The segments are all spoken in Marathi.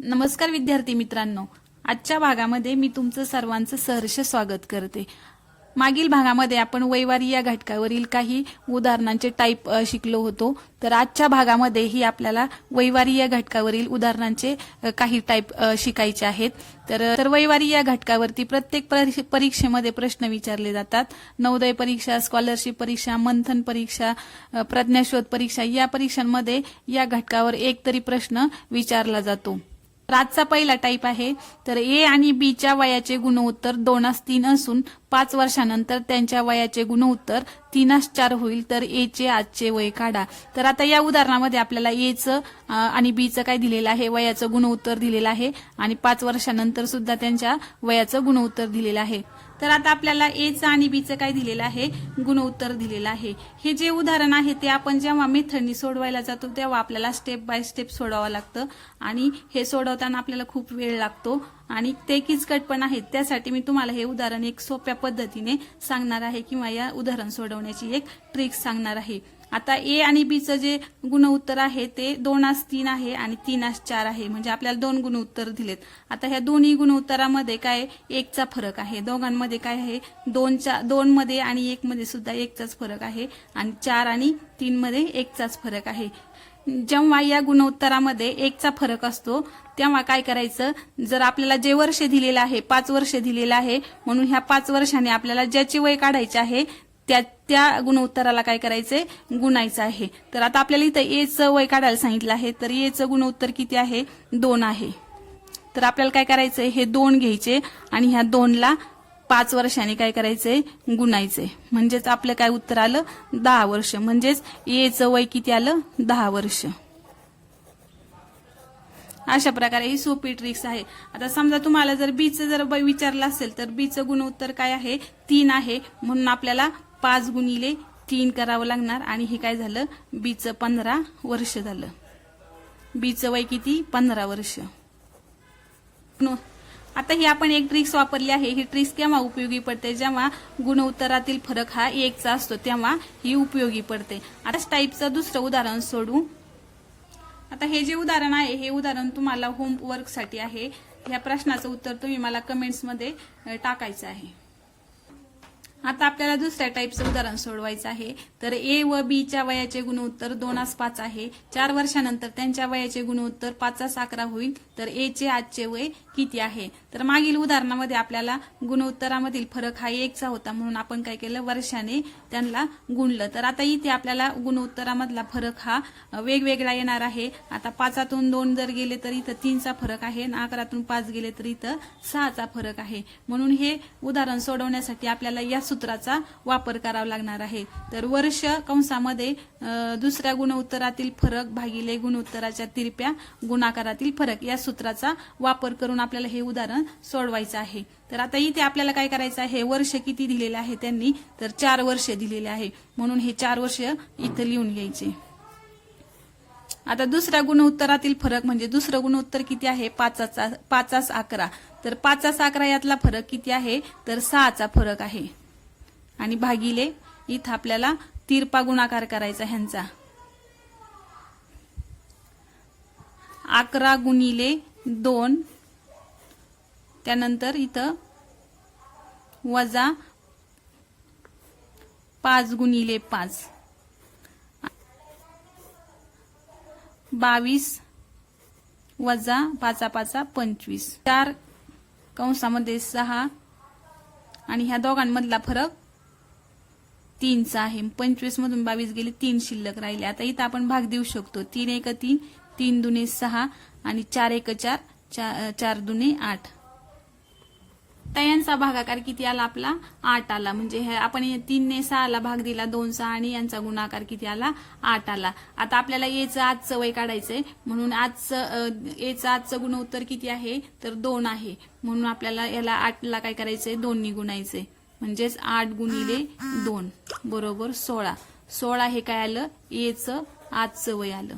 नमस्कार विद्यार्थी मित्रांनो. आजच्या भागामध्ये मी तुमचं सर्वांचं सहर्ष स्वागत करते. मागील भागामध्ये आपण वैवारी या घटकावरील काही उदाहरणांचे टाईप शिकलो होतो. तर आजच्या भागामध्ये ही आपल्याला वैवारी या घटकावरील उदाहरणांचे काही टाईप शिकायचे आहेत. तर तर वैवारी या घटकावरती प्रत्येक परीक्षेमध्ये प्रश्न विचारले जातात. नवोदय परीक्षा स्कॉलरशिप परीक्षा मंथन परीक्षा प्रज्ञाशोध परीक्षा या परीक्षांमध्ये या घटकावर एक तरी प्रश्न विचारला जातो. रातचा पहिला टाईप आहे. तर ए आणि बीच्या वयाचे गुणोत्तर दोनास तीन असून पाच वर्षानंतर त्यांच्या वयाचे गुणोत्तर तीनास चार होईल तर एचे आजचे वय काढा. तर आता या उदाहरणामध्ये आपल्याला एचं आणि बीचं काय दिलेलं आहे? वयाचं गुणोत्तर दिलेलं आहे. आणि पाच वर्षानंतर सुद्धा त्यांच्या वयाचं गुणोत्तर दिलेलं आहे. तर आता आपल्याला एचं आणि बीचं काय दिलेलं आहे? गुणोत्तर दिलेलं आहे. हे जे उदाहरण आहे ते आपण जेव्हा मेथडनी सोडवायला जातो तेव्हा आपल्याला स्टेप बाय स्टेप सोडवावं लागतं. आणि हे सोडवताना आपल्याला खूप वेळ लागतो. आणि ते किचकट पण आहेत. त्यासाठी मी तुम्हाला हे उदाहरण एक सोप्या पद्धतीने सांगणार आहे किंवा या उदाहरण सोडवण्याची एक ट्रिक सांगणार आहे. आता ए आणि बीचं जे गुणउत्तर आहे ते दोनास तीन आहे आणि तीनास चार आहे. म्हणजे आपल्याला दोन गुणउत्तर दिलेत. आता ह्या दोन्ही गुणउत्तरामध्ये काय एकचा फरक आहे? दोघांमध्ये काय आहे? दोनच्या दोन मध्ये आणि एक मध्ये सुद्धा एकचाच फरक आहे. आणि चार आणि तीन मध्ये एकचाच फरक आहे. जेव्हा या गुणोत्तरामध्ये एकचा फरक असतो तेव्हा काय करायचं? जर आपल्याला जे वर्ष दिलेलं आहे पाच वर्ष दिलेलं आहे म्हणून ह्या पाच वर्षाने आपल्याला ज्याचे वय काढायचे आहे त्या त्या गुणोत्तराला काय करायचंय? गुणायचं आहे. तर आता आपल्याला इथं एचं वय काढायला सांगितलं आहे. तर एचं गुणोत्तर किती आहे? दोन आहे. तर आपल्याला काय करायचंय? हे दोन घ्यायचे आणि ह्या दोनला पाच वर्षांनी काय करायचंय? गुणायचंय. म्हणजेच आपलं काय उत्तर आलं? दहा वर्ष. म्हणजेच एचं वय किती आलं? दहा वर्ष. अशा प्रकारे ही सोपी ट्रिक्स आहे. आता समजा तुम्हाला जर बीचं जर ब- विचारलं असेल तर बीचं गुणोत्तर काय आहे? तीन आहे. म्हणून आपल्याला पाच गुणिले तीन करावं लागणार. आणि हे काय झालं? बीचं पंधरा वर्ष झालं. बीचं वय किती? पंधरा वर्ष. नो- आता ही आपण एक ट्रिक्स वापरली आहे. ही ट्रिक्स केव्हा उपयोगी पडते? जेव्हा गुणोत्तरातील फरक हा एकचा असतो तेव्हा ही उपयोगी पडते. आता टाईपचं दुसरं उदाहरण सोडू. आता हे जे उदाहरण आहे हे उदाहरण तुम्हाला होमवर्कसाठी आहे. या प्रश्नाचं उत्तर तुम्ही मला कमेंट्समध्ये टाकायचं आहे. आता आपल्याला दुसऱ्या टाईपचं उदाहरण सोडवायचं आहे. तर ए व बी च्या वयाचे गुणोत्तर दोनास पाच आहे. चार वर्षानंतर त्यांच्या वयाचे गुणोत्तर पाचास अकरा होईल. तर ए चे आजचे वय किती आहे? तर मागील उदाहरणामध्ये आपल्याला गुणोत्तरामधील फरक हा एकचा होता म्हणून आपण काय केलं? वर्षाने त्यांना गुणलं. तर आता इथे आपल्याला गुणोत्तरामधला फरक हा वेगवेगळा येणार आहे. आता पाचातून दोन जर गेले तर इथं तीनचा फरक आहे आणि अकरातून पाच गेले तर इथं सहाचा फरक आहे. म्हणून हे उदाहरण सोडवण्यासाठी आपल्याला या सूत्राचा वापर करावा लागणार आहे. तर वर्ष कंसामध्ये दुसऱ्या गुणोत्तरातील फरक भागिले गुणोत्तराच्या तिरप्या गुणाकारातील फरक या सूत्राचा वापर करून आपल्याला हे उदाहरण सोडवायचं आहे. तर आता इथे आपल्याला काय करायचं आहे? वर्ष किती दिलेले आहे त्यांनी? तर चार वर्ष दिलेले आहे. म्हणून हे चार वर्ष इथं लिहून घ्यायचे. आता दुसऱ्या गुणोत्तरातील फरक म्हणजे दुसरं गुणोत्तर किती आहे? पाचाचा पाचास अकरा. तर पाचास अकरा यातला फरक किती आहे? तर सहाचा फरक आहे. आणि भागिले इथं आपल्याला तिरपा गुणाकार करायचा ह्यांचा. अकरा गुणिले दोन त्यानंतर इथं वजा पाच गुणिले पाच. बावीस वजा पाचा पाचा पंचवीस. चार कंसामध्ये सहा आणि ह्या दोघांमधला फरक तीनचा आहे. पंचवीस मधून बावीस गेले तीन शिल्लक राहिले. आता इथं आपण भाग देऊ शकतो. तीन एक तीन तीन दुने सहा आणि चार एक चार चार चार दुने आठ. आता यांचा भागाकार किती आला आपला? आठ आला. म्हणजे हे आपण तीनने सहाला भाग दिला दोनचा आणि यांचा गुणाकार किती आला? आठ आला. आता आपल्याला एचं आजचं वय काढायचंय. म्हणून आजचं एचं आजचं गुणोत्तर किती आहे? तर दोन आहे. म्हणून आपल्याला याला आठला काय करायचंय? दोन्ही गुणायचंय. म्हणजेच आठ गुणिले दोन. बरोबर सोळा. सोळा हे काय आलं? एचं आजचं वय आलं.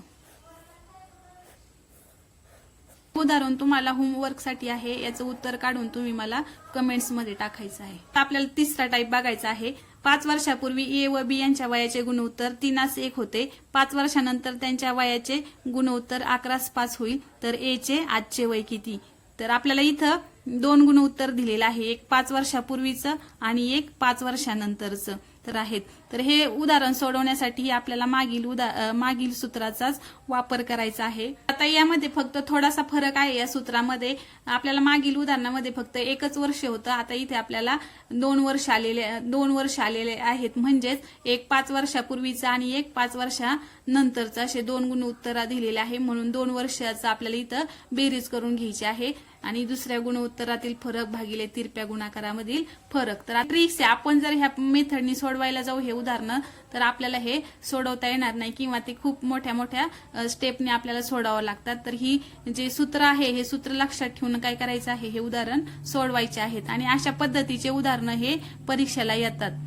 उदाहरण तुम्हाला होमवर्कसाठी आहे. याचं उत्तर काढून तुम्ही मला कमेंट्समध्ये टाकायचं आहे. आपल्याला तिसरा टाईप बघायचा आहे. पाच वर्षापूर्वी ए व बी यांच्या वयाचे गुणोत्तर तीनास एक होते. पाच वर्षानंतर त्यांच्या वयाचे गुणोत्तर अकरास पाच होईल. तर ए चे आजचे वय किती? तर आपल्याला इथं दोन गुण उत्तर दिलेलं आहे. एक पाच वर्षापूर्वीचं आणि एक पाच वर्षानंतरचं तर आहेत. तर हे उदाहरण सोडवण्यासाठी आपल्याला मागील उदा मागील सूत्राचाच वापर करायचा आहे. आता यामध्ये फक्त थोडासा फरक आहे या सूत्रामध्ये. आपल्याला मागील उदाहरणामध्ये फक्त एकच वर्ष होतं. आता इथे आपल्याला दोन वर्ष आलेले दोन वर्ष आलेले आहेत. म्हणजेच एक पाच वर्षापूर्वीचं आणि एक पाच वर्षानंतरचं असे दोन गुण उत्तर दिलेले आहे. म्हणून दोन वर्षाचं आपल्याला इथं बेरीज करून घ्यायची आहे. आणि दुसऱ्या गुणोत्तरातील फरक भागिले तिरप्या गुणाकारामधील फरक. तर ट्रिक्स आहे. आपण जर ह्या मेथडनी सोडवायला जाऊ हे उदाहरणं तर आपल्याला हे सोडवता येणार नाही किंवा ते खूप मोठ्या मोठ्या स्टेपने आपल्याला सोडावं लागतात. तर ही जे सूत्र आहे हे सूत्र लक्षात ठेवून काय करायचं आहे? हे उदाहरण सोडवायचे आहेत. आणि अशा पद्धतीचे उदाहरणं हे परीक्षेला येतात.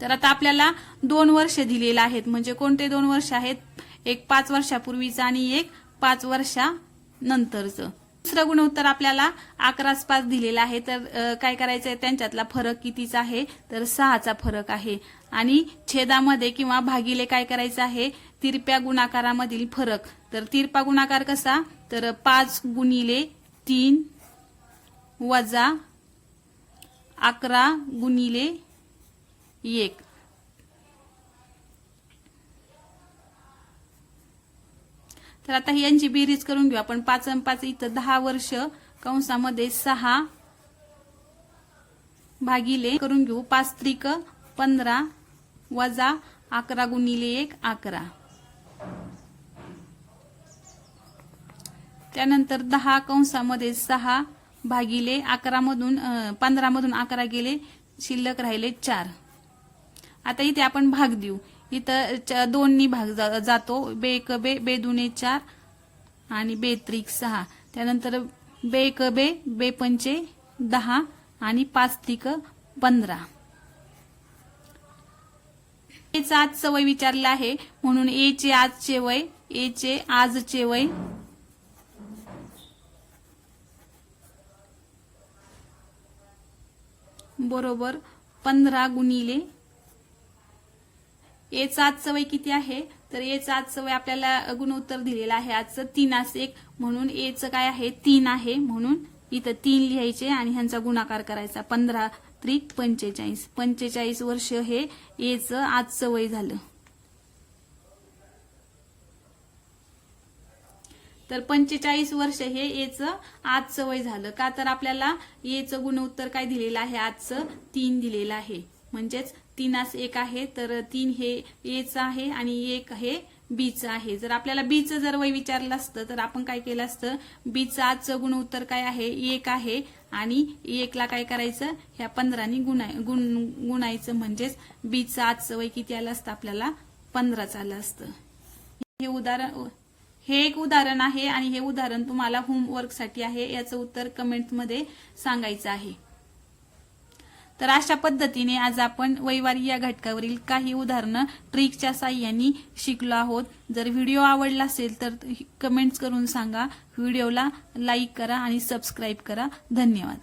तर आता आपल्याला दोन वर्ष दिलेलं आहेत. म्हणजे कोणते दोन वर्ष आहेत? एक पाच वर्षापूर्वीचं आणि एक पाच वर्षानंतरचं. दुसरं गुणोत्तर आपल्याला अकराच पाच दिलेला आहे. तर काय करायचं आहे त्यांच्यातला फरक कितीचा आहे? तर सहाचा फरक आहे. आणि छेदामध्ये किंवा भागिले काय करायचं आहे? तिरप्या गुणाकारामधील फरक. तर तिरपा गुणाकार कसा? तर पाच गुणिले तीन वजा अकरा गुणिले एक. तर आता यांची बेरीज करून घेऊ. आपण पाच अन पाच इथं दहा वर्ष कंसामध्ये सहा भागिले करून घेऊ. पाच त्रिक पंधरा वजा अकरा गुणिले एक अकरा. त्यानंतर दहा कंसामध्ये सहा भागिले अकरा मधून पंधरा मधून अकरा गेले शिल्लक राहिले चार. आता इथे आपण भाग देऊ. इथं च- भाग जातो. बे एक बे बे दुने चार आणि बे त्रिक सहा. त्यानंतर बे एक बे बे पंचे दहा आणि पाच त्रिक पंधरा. एच आजचं वय विचारलं आहे. म्हणून ए चे आजचे वय ए चे आजचे वय. बरोबर पंधरा गुणिले एचं आजचं वय किती आहे? तर एचं आजचं वय आपल्याला गुणोत्तर दिलेलं आहे. आजचं तीन तीनास एक. म्हणून एचं काय आहे? तीन आहे. म्हणून इथं तीन लिहायचे आणि ह्यांचा गुणाकार करायचा. पंधरा त्रिक पंचेचाळीस. पंचेचाळीस वर्ष हे एचं आजचं वय झालं. तर पंचेचाळीस वर्ष हे एचं आजचं वय झालं. का तर आपल्याला एचं गुणोत्तर काय दिलेलं आहे? आजचं तीन दिलेलं आहे. म्हणजेच तीनास एक आहे तर तीन हे एचं आहे आणि एक हे बीचं आहे. जर आपल्याला बीचं जर वय विचारलं असतं तर आपण काय केलं असतं? बीचं आजचं गुणोत्तर काय आहे? एक आहे आणि एकला काय करायचं? ह्या पंधरानी गुणाय गुण गुणायचं. म्हणजेच बीचं आजचं वय किती आलं असतं? आपल्याला पंधराच आलं असतं. हे उदाहरण हे एक उदाहरण आहे आणि हे उदाहरण तुम्हाला होमवर्कसाठी आहे. याचं उत्तर कमेंटमध्ये सांगायचं आहे. तर अशा पद्धतीने आज आपण वैवारी या घटकावरील काही उदाहरणं ट्रिकच्या साह्याने शिकलो आहोत. जर व्हिडिओ आवडला असेल तर कमेंट्स करून सांगा. व्हिडिओला लाईक करा आणि सबस्क्राईब करा. धन्यवाद.